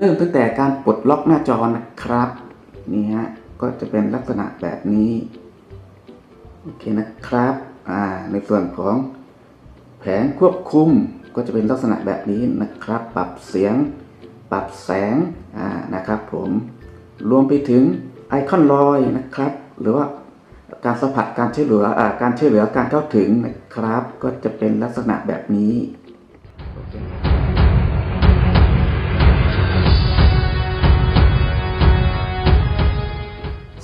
เริ่มตั้งแต่การปลดล็อกหน้าจอนะครับ นี่ฮะ ก็จะเป็นลักษณะแบบนี้ โอเคนะครับ อ่า ในส่วนของแผงควบคุมก็จะเป็นลักษณะแบบนี้นะครับ ปรับเสียง ปรับแสง อ่า นะครับผม รวมไปถึงไอคอนลอยนะครับ หรือว่าการสัมผัสการช่วยเหลืออ่าการช่วยเหลือการเข้าถึงนะครับ ก็จะเป็นลักษณะแบบนี้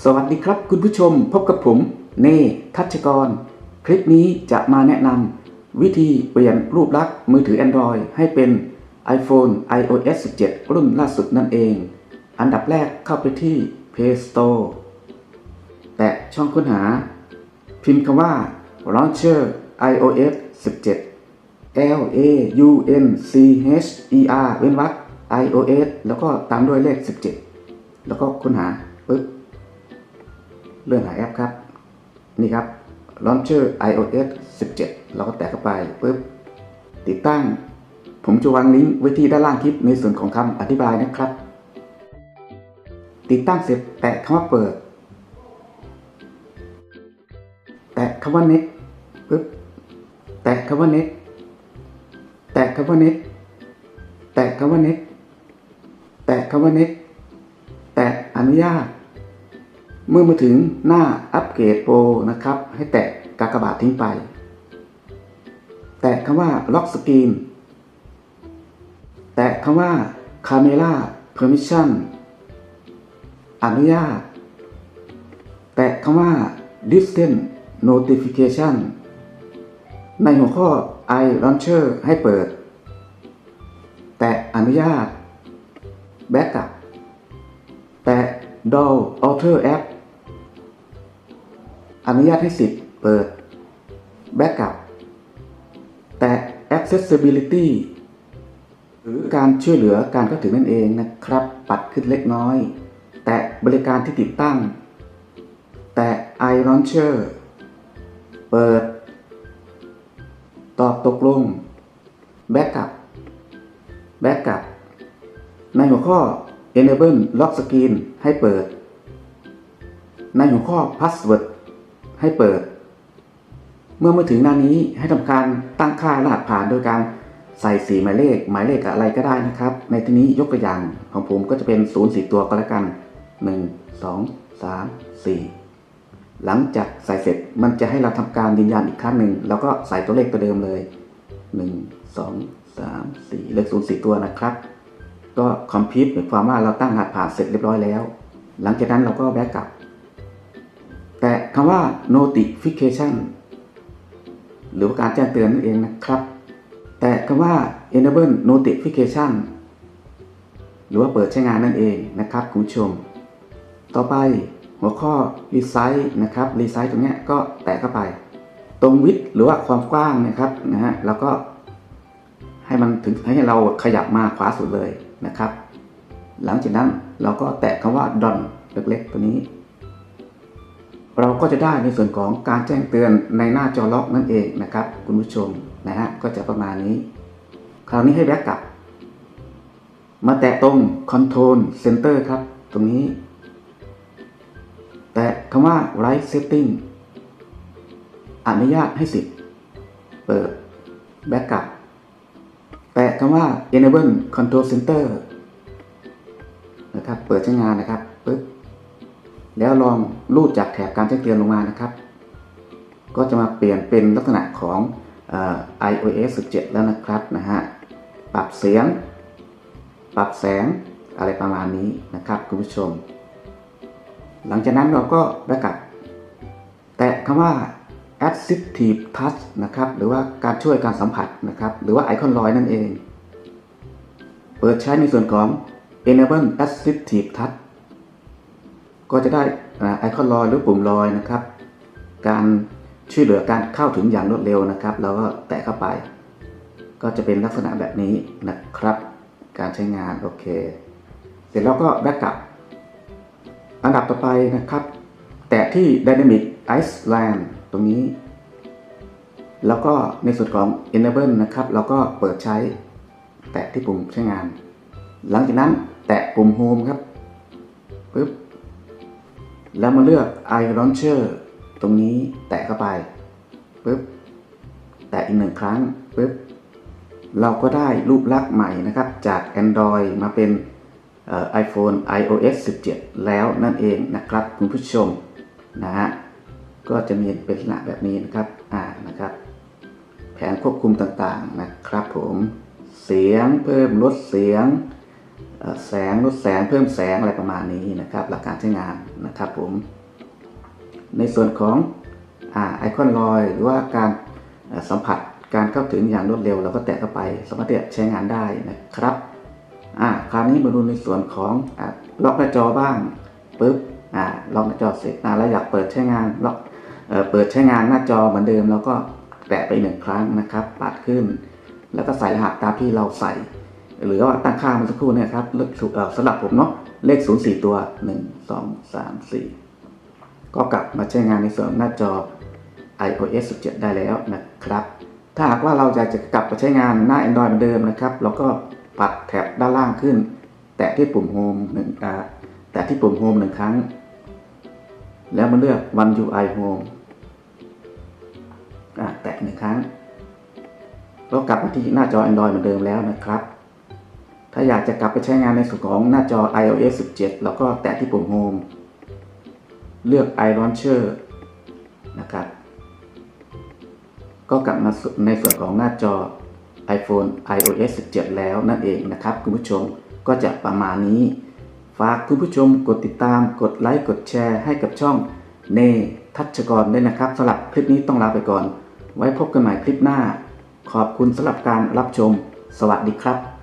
สวัสดีครับคุณผู้ชมพบกับผม เนทัชกร คลิปนี้จะมาแนะนำวิธีเปลี่ยนรูปลักษณ์มือถือ Android ให้เป็น iPhone iOS 17 รุ่นล่าสุดนั่นเอง อันดับแรกเข้าไปที่ Play Store แตะช่องค้นหา พิมพ์คำว่า Launcher iOS 17 L A U N C H E R เว้นวรรค iOS แล้วก็ตามด้วยเลข 17 แล้วก็ค้นหา เลื่อนหาแอปครับ นี่ครับ Launcher iOS 17 เราก็แตะเข้าไปปุ๊บติดตั้ง ผมจะวางลิงก์ไว้ที่ด้านล่างคลิปในส่วนของคำอธิบายนะครับ ติดตั้งเสร็จแตะคำว่าเปิด แตะคำว่า next ปุ๊บแตะคำว่า next แตะคำว่า next แตะคำว่า next แตะคำว่า next แตะอนุญาต เมื่อมาถึงหน้าอัปเกรดโปรนะครับ ให้แตะกากบาททิ้งไป แตะคำว่าล็อกสกรีนแตะคำว่า Camera Permission อนุญาต แตะคำว่า Distance Notification ในหัวข้อ i Launcher ให้เปิด แตะอนุญาต Backup แตะ Doll Alter App อนุญาตให้สิทธิ์เปิด Backup แต่ Accessibility หรือการช่วยเหลือการเข้าถึงนั่นเองนะครับ ปัดขึ้นเล็กน้อย แต่บริการที่ติดตั้ง แต่ iLauncher เปิด ตอบตกลง Backup Backup ในหัวข้อ Enable Lock Screen ให้เปิด ในหัวข้อ Password ให้เปิด เมื่อมาถึงหน้านี้ให้ทำการตั้งค่ารหัสผ่านโดยการใส่สีหมายเลข หมายเลขอะไรก็ได้นะครับ ในที่นี้ยกตัวอย่างของผมก็จะเป็น0ูนย์สตัวก็แล้วกัน 1 2 3 4 หลังจากใส่เสร็จมันจะให้เราทำการยืนยันอีกครั้งหนึ่งแล้วก็ใส่ตัวเลขตัวเดิมเลย 1 2 3 4 เลข0ูนย์สตัวนะครับ ก็คอมพิวต์หมายความว่าเราตั้งรหัสผ่านเสร็จเรียบร้อยแล้ว หลังจากนั้นเราก็แบ็กกลับ คำว่า notification หรือว่าการแจ้งเตือนนั่นเองนะครับ แต่คำว่า enable notification หรือว่าเปิดใช้งานนั่นเองนะครับคุณผู้ชม ต่อไปหัวข้อ resize นะครับ resize ตรงนี้ก็แตะเข้าไป ตรง width หรือว่าความกว้างนะครับนะฮะแล้วก็ให้มันถึงให้เราขยับมาขวาสุดเลยนะครับ หลังจากนั้นเราก็แตะคำว่า done เล็กๆตัวนี้ เราก็จะได้ในส่วนของการแจ้งเตือนในหน้าจอล็อกนั่นเองนะครับ คุณผู้ชมนะฮะก็จะประมาณนี้ คราวนี้ให้แบ็กกลับ มาแตะตรง Control Center ครับ ตรงนี้ แตะคำว่า Right Setting อนุญาตให้สิทธิ์เปิดแบ็กกลับ แตะคำว่า enable control center นะครับ เปิดใช้งานนะครับปึ๊บ แล้วลองลูดจากแถบการแจ้งเตือนลงมานะครับ ก็จะมาเปลี่ยนเป็นลักษณะของอ iOS 17 แล้วนะครับนะฮะปรับเสียง ปรับแสงอะไรประมาณนี้นะครับคุณผู้ชม หลังจากนั้นเราก็แบ็กกลับแตะคำว่า assistive touch นะครับ หรือว่าการช่วยการสัมผัสนะครับ หรือว่าไอคอนลอยนั่นเอง เปิดใช้ในส่วนของ enable assistive touch ก็จะได้ไอคอนลอยหรือปุ่มลอยนะครับ การช่วยเหลือการเข้าถึงอย่างรวดเร็วนะครับ เราก็แตะเข้าไป ก็จะเป็นลักษณะแบบนี้นะครับ การใช้งานโอเค เสร็จแล้วก็แบ็กกลับ อันดับต่อไปนะครับ แตะที่ Dynamic Island ตรงนี้ แล้วก็ในส่วนของ Enable นะครับ เราก็เปิดใช้ แตะที่ปุ่มใช้งาน หลังจากนั้นแตะปุ่ม Home ครับปึ๊บ แล้วมาเลือก i Launcher ตรงนี้แตะเข้าไปปึ๊บแตะอีกหนึ่งครั้งปึ๊บเราก็ได้รูปลักษณ์ใหม่นะครับ จาก Android มาเป็นเอ่อ iPhone iOS 17 แล้วนั่นเองนะครับคุณผู้ชมนะฮะก็จะมีเป็นลักษณะแบบนี้นะครับอ่านะครับ แผนควบคุมต่างๆนะครับผมเสียงเพิ่มลดเสียง แสงลดแสงเพิ่มแสงอะไรประมาณนี้นะครับ หลักการใช้งานนะครับผม ในส่วนของไอคอนลอยหรือว่าการสัมผัสการเข้าถึงอย่างรวดเร็วเราก็แตะเข้าไปสามารถที่จะใช้งานได้นะครับอ่าคราวนี้มาดูในส่วนของอล็อกหน้าจอบ้างปุ๊บอ่าล็อกหน้าจอเสร็จแล้วอยากเปิดใช้งานล็อกเอเปิดใช้งานหน้าจอเหมือนเดิม แล้วก็แตะไปหนึ่งครั้งนะครับ ปัดขึ้น แล้วก็ใส่รหัสตามที่เราใส่ หรือว่าตั้งค่าเมื่อสักครู่เนี่ยครับเลขศูนย์สำหรับผมเนาะเลข 0 4 ตัว 1 2 3 4 ก็กลับมาใช้งานในส่วนหน้าจอ iOS 17 ได้แล้วนะครับ ถ้าหากว่าเราอยากจะกลับมาใช้งานหน้า Android เหมือนเดิมนะครับ เราก็ปัดแถบด้านล่างขึ้น แตะที่ปุ่ม Home หนึ่งอ่าแตะที่ปุ่ม Home หนึ่งครั้ง แล้วมาเลือก One UI Home อ่าแตะหนึ่งครั้งก็กลับมาที่หน้าจอ Android เหมือนเดิมแล้วนะครับ ถ้าอยากจะกลับไปใช้งานในส่วนของหน้าจอ iOS 17 เราก็แตะที่ปุ่ม Home เลือก iLauncher นะครับ ก็กลับมาในส่วนของหน้าจอ iPhone iOS 17 แล้วนั่นเองนะครับ คุณผู้ชมก็จะประมาณนี้ ฝากคุณผู้ชมกดติดตามกดไลค์กดแชร์ให้กับช่องเนทัชกรด้วยนะครับสำหรับคลิปนี้ต้องลาไปก่อน ไว้พบกันใหม่คลิปหน้า ขอบคุณสำหรับการรับชม สวัสดีครับ